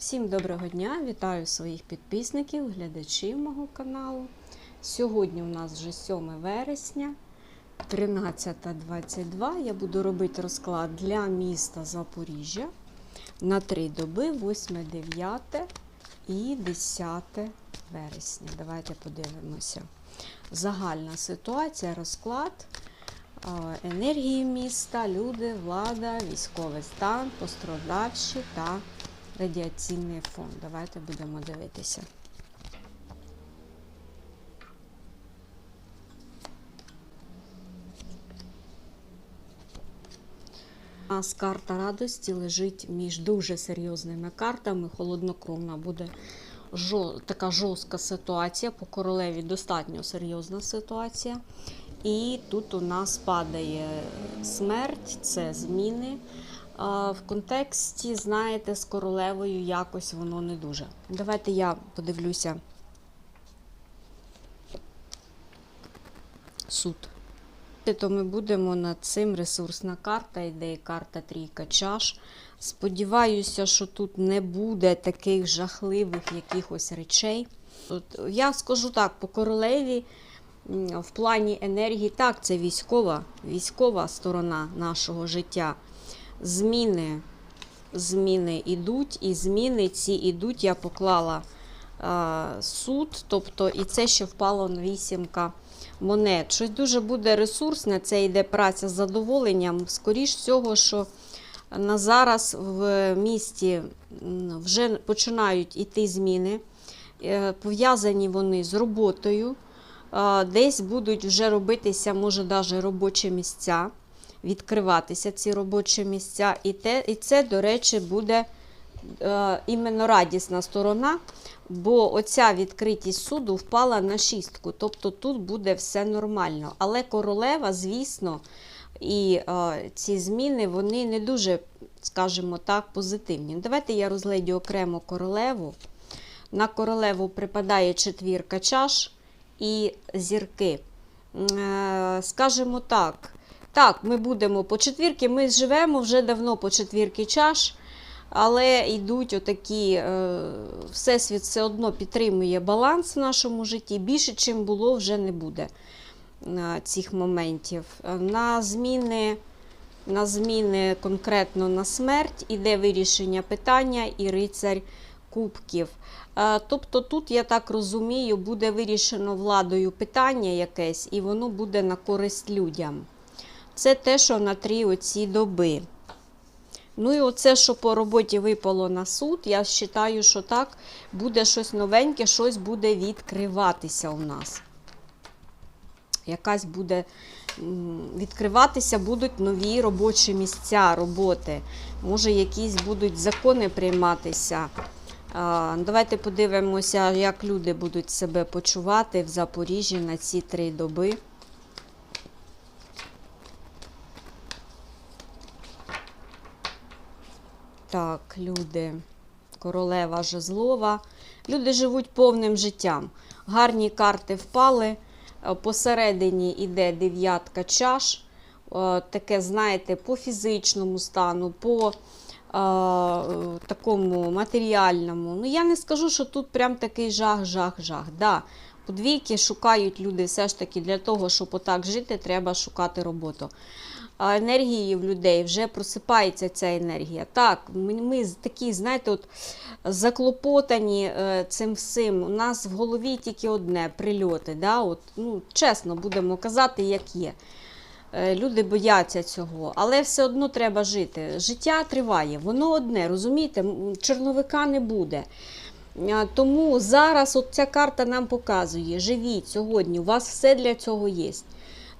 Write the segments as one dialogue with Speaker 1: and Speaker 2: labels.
Speaker 1: Всім доброго дня! Вітаю своїх підписників, глядачів мого каналу. Сьогодні у нас вже 7 вересня, 13.22. Я буду робити розклад для міста Запоріжжя на три доби, 8, 9 і 10 вересня. Давайте подивимося. Загальна ситуація, розклад енергії міста, люди, влада, військовий стан, пострадавші та радіаційний фон. Давайте будемо дивитися. У нас карта радості лежить між дуже серйозними картами. Холоднокровна буде така жорстка ситуація. По королеві достатньо серйозна ситуація. І тут у нас падає смерть, це зміни. В контексті, знаєте, з королевою якось воно не дуже. Давайте я подивлюся. Суд. То ми будемо над цим ресурсна карта, йде карта трійка чаш. Сподіваюся, що тут не буде таких жахливих якихось речей. От, я скажу так, по королеві в плані енергії, так, це військова, військова сторона нашого життя. Зміни, зміни йдуть, і зміни ці йдуть. Я поклала е, суд, тобто і це ще впало на вісімка монет. Щось дуже буде ресурсне, це йде праця з задоволенням. Скоріш всього, що на зараз в місті вже починають іти зміни. Е, Пов'язані вони з роботою. Десь будуть вже робитися, може, навіть робочі місця, відкриватися ці робочі місця. І, те, і це, до речі, буде е, іменно радісна сторона, бо оця відкритість суду впала на шістку. Тобто тут буде все нормально. Але королева, звісно, і е, ці зміни вони не дуже, скажімо так, позитивні. Давайте я розглядю окремо королеву. На королеву припадає четвірка чаш і зірки. Е, Скажімо так, так, ми будемо по четвірки, ми живемо вже давно по четвірки чаш, але йдуть отакі, е, всесвіт все одно підтримує баланс в нашому житті. Більше, чим було, вже не буде е, цих моментів. Е, На зміни, на зміни конкретно на смерть іде вирішення питання і рицарь кубків. Тобто тут, я так розумію, буде вирішено владою питання якесь, і воно буде на користь людям. Це те, що на три оці доби. Ну і оце, що по роботі випало на суд, я вважаю, що так буде щось новеньке, щось буде відкриватися у нас. Якась буде відкриватися будуть нові робочі місця, роботи. Може, якісь будуть закони прийматися. Давайте подивимося, як люди будуть себе почувати в Запоріжжі на ці три доби. Так, люди, королева жезлова. Люди живуть повним життям. Гарні карти впали. Е, Посередині йде дев'ятка чаш. Е, Таке, знаєте, по фізичному стану, по е, такому матеріальному. Ну, я не скажу, що тут прям такий жах, жах, жах. Да, подвійки шукають люди все ж таки для того, щоб отак жити, треба шукати роботу. Енергії в людей вже просипається ця енергія. Так, ми, такі, знаєте, от заклопотані е, цим всім. У нас в голові тільки одне прильоти. Да? От, ну, чесно, будемо казати, як є. Е, Люди бояться цього, але все одно треба жити. Життя триває, воно одне, розумієте? Чорновика не буде. Тому зараз от ця карта нам показує: живіть сьогодні, у вас все для цього є.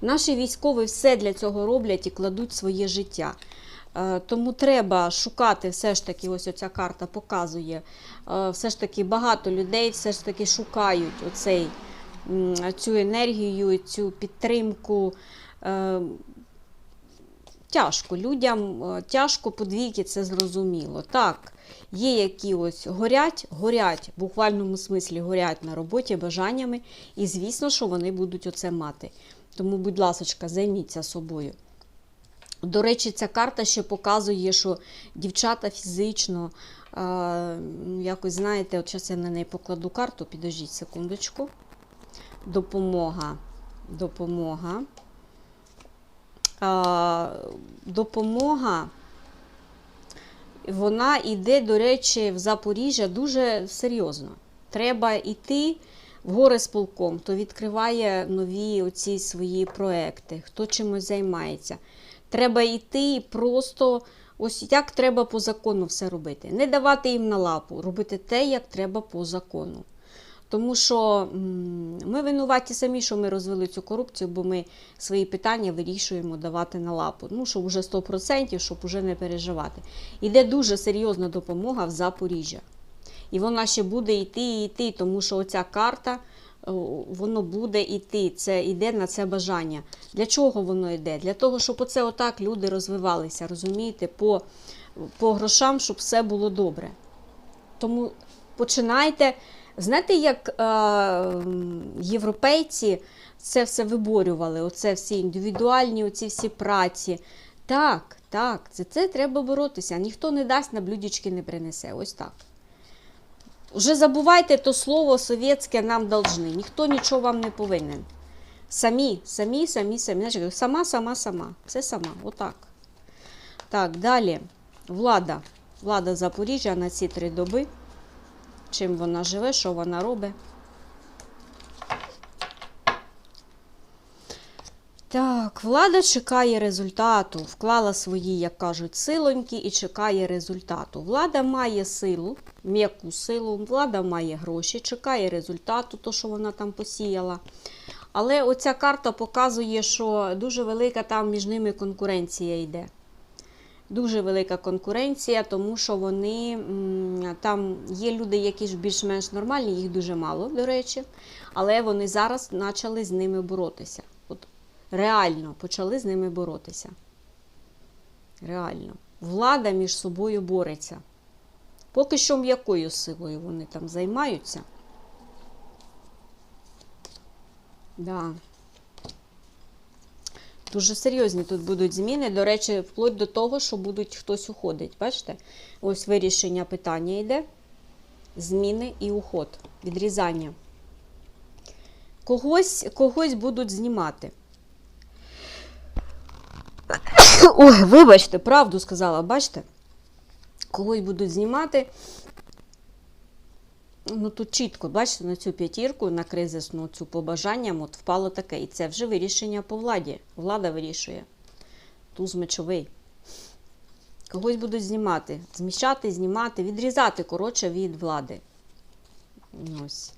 Speaker 1: Наші військові все для цього роблять і кладуть своє життя. Е, Тому треба шукати, все ж таки, ось оця карта показує, е, все ж таки багато людей все ж таки шукають оцей, цю енергію, цю підтримку. Е, Тяжко людям, тяжко подвійки, це зрозуміло. Так, є які ось горять, горять, в буквальному смислі горять на роботі бажаннями, і звісно, що вони будуть оце мати. Тому, будь ласка, займіться собою. До речі, ця карта ще показує, що дівчата фізично А, ну, якось знаєте, от зараз я на неї покладу карту, підождіть секундочку. Допомога. Допомога. А, допомога. Вона йде, до речі, в Запоріжжя дуже серйозно. Треба йти в гори з полком, хто відкриває нові оці свої проекти, хто чимось займається. Треба йти просто ось як треба по закону все робити. Не давати їм на лапу, робити те, як треба по закону. Тому що ми винуваті самі, що ми розвели цю корупцію, бо ми свої питання вирішуємо давати на лапу. Ну, щоб вже 100%, щоб вже не переживати. Іде дуже серйозна допомога в Запоріжжя. І вона ще буде йти і йти, тому що оця карта, воно буде йти. Це йде на це бажання. Для чого воно йде? Для того, щоб оце отак люди розвивалися, розумієте, по, по грошам, щоб все було добре. Тому починайте. Знаєте, як е, європейці це все виборювали, оце всі індивідуальні, оці всі праці. Так, так, за це треба боротися. Ніхто не дасть на блюдечки не принесе. Ось так. Вже забувайте то слово совєтське нам должны. Ніхто нічого вам не повинен. Самі, самі, самі, самі. Знаєш, Сама, сама, сама. Це сама. Отак. Так, далі. Влада. Влада Запоріжжя на ці три доби. Чим вона живе, що вона робить. Так, влада чекає результату. Вклала свої, як кажуть, силоньки і чекає результату. Влада має силу, м'яку силу, влада має гроші, чекає результату, то, що вона там посіяла. Але оця карта показує, що дуже велика там між ними конкуренція йде. Дуже велика конкуренція, тому що вони там є люди, які ж більш-менш нормальні, їх дуже мало, до речі, але вони зараз почали з ними боротися. Реально почали з ними боротися. Реально. Влада між собою бореться. Поки що м'якою силою вони там займаються. Да. Дуже серйозні тут будуть зміни. До речі, вплоть до того, що будуть хтось уходить. Бачите? Ось вирішення питання йде. Зміни і уход, відрізання. Когось, когось будуть знімати. Ой, вибачте, правду сказала, бачите? Когось будуть знімати. Ну тут чітко, бачите, на цю п'ятірку, на кризисну цю по бажанням от впало таке. І це вже вирішення по владі. Влада вирішує. Туз мечовий. Когось будуть знімати. Зміщати, знімати, відрізати, коротше, від влади. Ось.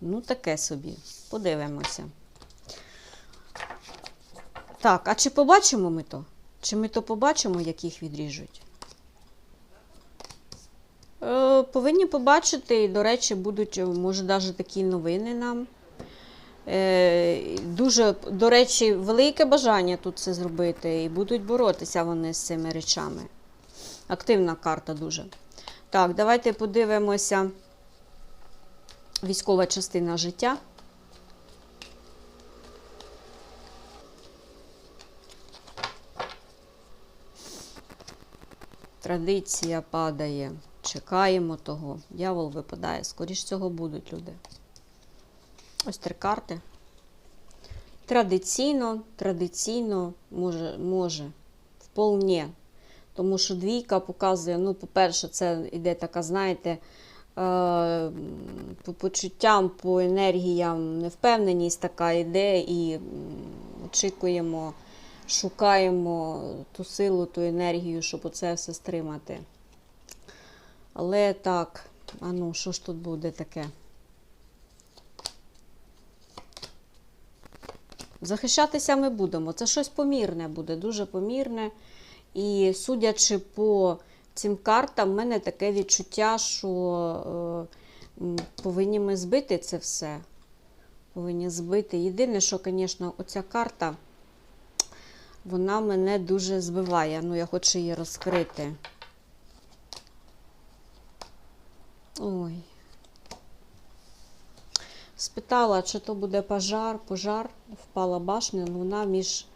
Speaker 1: Ну, таке собі. Подивимося. Так, а чи побачимо ми то? Чи ми то побачимо, як їх відріжуть? Е, Повинні побачити, і, до речі, будуть, е, може, навіть такі новини нам. Е, Дуже, до речі, велике бажання тут це зробити, і будуть боротися вони з цими речами. Активна карта дуже. Так, давайте подивимося військова частина життя. Традиція падає. Чекаємо того. Дьявол випадає. Скоріш цього будуть люди. Ось три карти. Традиційно, традиційно може, може, вполне. Тому що двійка показує, ну, по-перше, це йде така, знаєте, е, по почуттям, по енергіям невпевненість така йде і очікуємо, шукаємо ту силу, ту енергію, щоб оце все стримати. Але так, а ну, що ж тут буде таке? Захищатися ми будемо. Це щось помірне буде, дуже помірне. І судячи по цим картам, в мене таке відчуття, що е, повинні ми збити це все. Повинні збити. Єдине, що, звісно, оця карта, вона мене дуже збиває. Ну, я хочу її розкрити. Ой. Спитала, чи то буде пожар, пожар, впала башня, але вона між,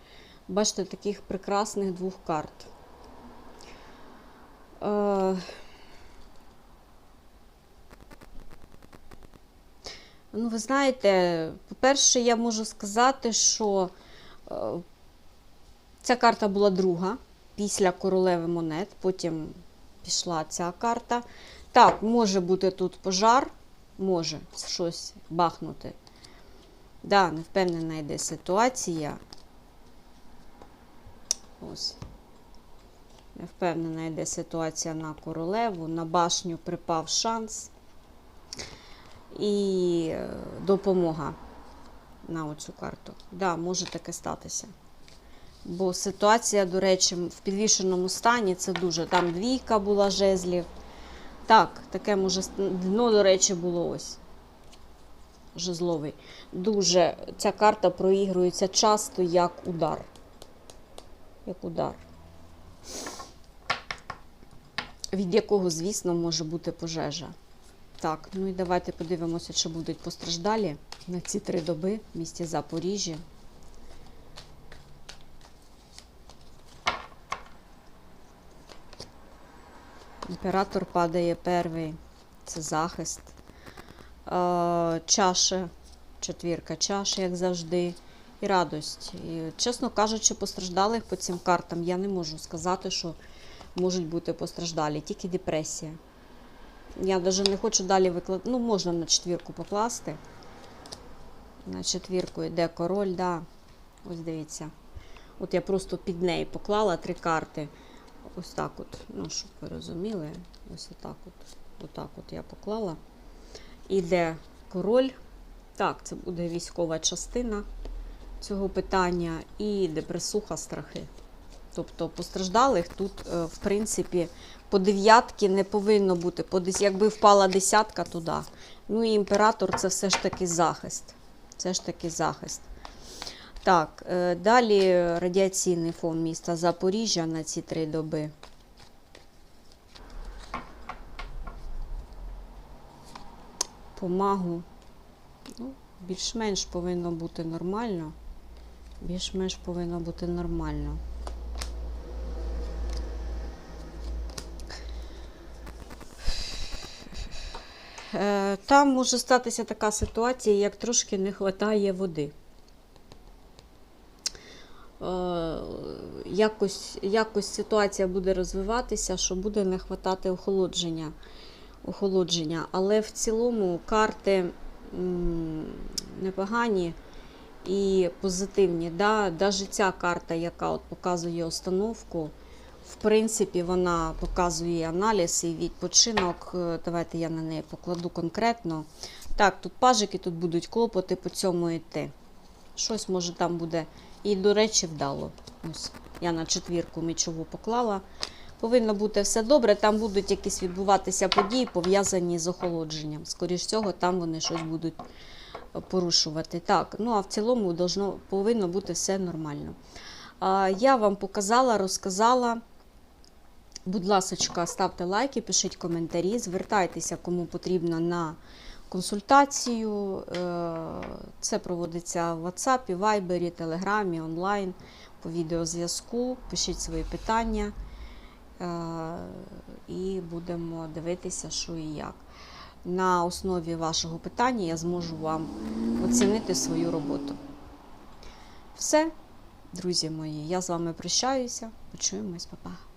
Speaker 1: бачите, таких прекрасних двох карт. Е... Ну, ви знаєте, по-перше, я можу сказати, що е, ця карта була друга після королеви монет, потім пішла ця карта. Так, може бути тут пожар, може щось бахнути. Да, не впевнена йде ситуація. Ось. Не впевнена йде ситуація на королеву. На башню припав шанс і е, допомога на оцю карту. Да, може таке статися. Бо ситуація, до речі, в підвішеному стані це дуже. Там двійка була жезлів. Так, таке може дно, до речі, було ось. Жезловий. Дуже ця карта проігрується часто як удар. Як удар. Від якого, звісно, може бути пожежа. Так, ну і давайте подивимося, чи будуть постраждалі на ці три доби в місті Запоріжжя. Імператор падає перший. Це захист. Е, чаші, четвірка чаш, як завжди, і радость. І, чесно кажучи, постраждалих по цим картам я не можу сказати, що можуть бути постраждалі, тільки депресія. Я навіть не хочу далі викладати. Ну, можна на четвірку покласти. На четвірку йде король, да. Ось дивіться. От я просто під неї поклала три карти. Ось так от. Ну, щоб ви розуміли. Ось отак от. Отак от я поклала. Іде король. Так, це буде військова частина цього питання. І депресуха, страхи. Тобто постраждалих тут, е, в принципі, по дев'ятки не повинно бути. Якби впала десятка, то да. Ну і імператор це все ж таки захист. Все ж таки захист. Так, е, далі радіаційний фон міста Запоріжжя на ці три доби. Помагу. Ну, більш-менш повинно бути нормально. Більш-менш повинно бути нормально. Е, Там може статися така ситуація, як трошки не вистачає води. Е, Якось, якось ситуація буде розвиватися, що буде не вистачати охолодження. охолодження. Але в цілому карти м, непогані і позитивні. Да? Даже ця карта, яка от показує установку, в принципі, вона показує аналіз і відпочинок. Е, Давайте я на неї покладу конкретно. Так, тут пажики, тут будуть клопоти по цьому йти. Щось може там буде. І, до речі, вдало. Ось, я на четвірку мечову поклала. Повинно бути все добре. Там будуть якісь відбуватися події, пов'язані з охолодженням. Скоріш всього, там вони щось будуть порушувати. Так, ну а в цілому должно, повинно бути все нормально. А, Я вам показала, розказала. Будь ласка, ставте лайки, пишіть коментарі, звертайтеся, кому потрібно на консультацію. Е, Це проводиться в WhatsApp, Viber, Telegram, онлайн, по відеозв'язку. Пишіть свої питання е, і будемо дивитися, що і як. На основі вашого питання я зможу вам оцінити свою роботу. Все, друзі мої, я з вами прощаюся. Почуємось, па-па.